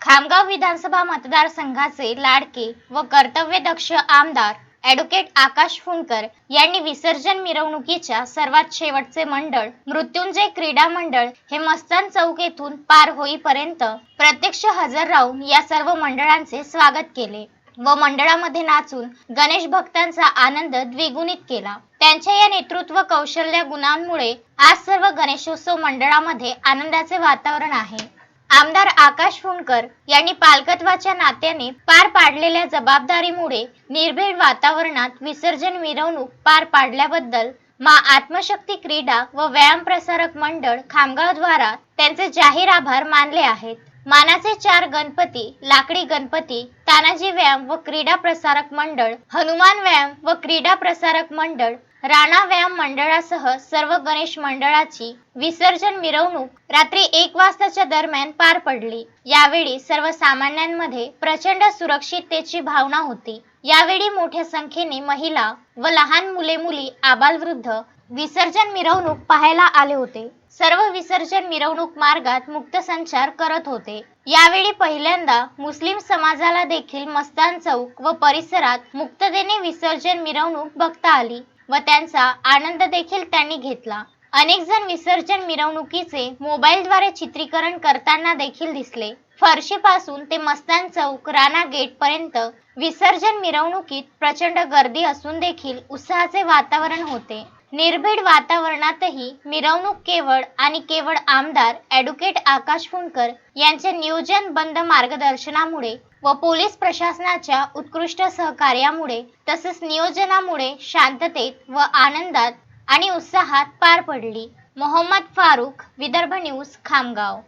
खामगाव विधानसभा मतदारसंघाचे लाडके व कर्तव्यदक्ष आमदार ॲडव्होकेट आकाश फुंडकर यांनी विसर्जन मिरवणुकीच्या सर्वात शेवटचे मंडळ मृत्युंजय क्रीडा मंडळ हे मस्तान चौक येथून पार होईपर्यंत प्रत्यक्ष हजर राहून या सर्व मंडळांचे स्वागत केले व मंडळामध्ये नाचून गणेश भक्तांचा आनंद द्विगुणित केला. त्यांच्या या नेतृत्व कौशल्य गुणांमुळे आज सर्व गणेशोत्सव मंडळामध्ये आनंदाचे वातावरण आहे. आमदार आकाश फुंडकर यांनी पालकत्वाच्या नात्याने पार पाडलेल्या जबाबदारीमुळे निर्भीड वातावरणात विसर्जन मिरवणूक पार पाडल्याबद्दल मा आत्मशक्ती क्रीडा व व्यायाम प्रसारक मंडळ खामगावद्वारा त्यांचे जाहीर आभार मानले आहेत. मानाचे चार गणपती लाकडी गणपती तानाजी व्यायाम व क्रीडा प्रसारक मंडळ हनुमान व्यायाम व क्रीडा प्रसारक मंडळ राणा व्यायाम मंडळासह सर्व गणेश मंडळाची विसर्जन मिरवणूक रात्री एक वाजताच्या दरम्यान पार पडली. यावेळी सर्वसामान्यांमध्ये प्रचंड सुरक्षिततेची भावना होती. यावेळी मोठ्या संख्येने महिला व लहान मुले मुली आबालवृद्ध विसर्जन मिरवणूक पाहायला आले होते. सर्व विसर्जन मिरवणूक मार्गात मुक्त संचार करत होते. यावेळी पहिल्यांदा मुस्लिम समाजाला देखील मस्तान चौक व परिसरात मुक्ततेने विसर्जन मिरवणूक बघता आली. व त्यांचा आनंद देखील त्यांनी घेतला. अनेक जण विसर्जन मिरवणुकीचे मोबाईलद्वारे चित्रीकरण करताना देखील दिसले. फरशीपासून ते मस्तान चौक राणा गेटपर्यंत विसर्जन मिरवणुकीत प्रचंड गर्दी असून देखील उत्साहाचे वातावरण होते. निर्भीड वातावरणातही मिरवणूक केवळ आणि केवळ आमदार ॲडव्होकेट आकाश फुंडकर यांचे बंद मार्गदर्शनामुळे व पोलीस प्रशासनाच्या उत्कृष्ट सहकार्यामुळे तसेच नियोजनामुळे शांततेत व आनंदात आणि उत्साहात पार पडली. मोहम्मद फारूक विदर्भ न्यूज खामगाव.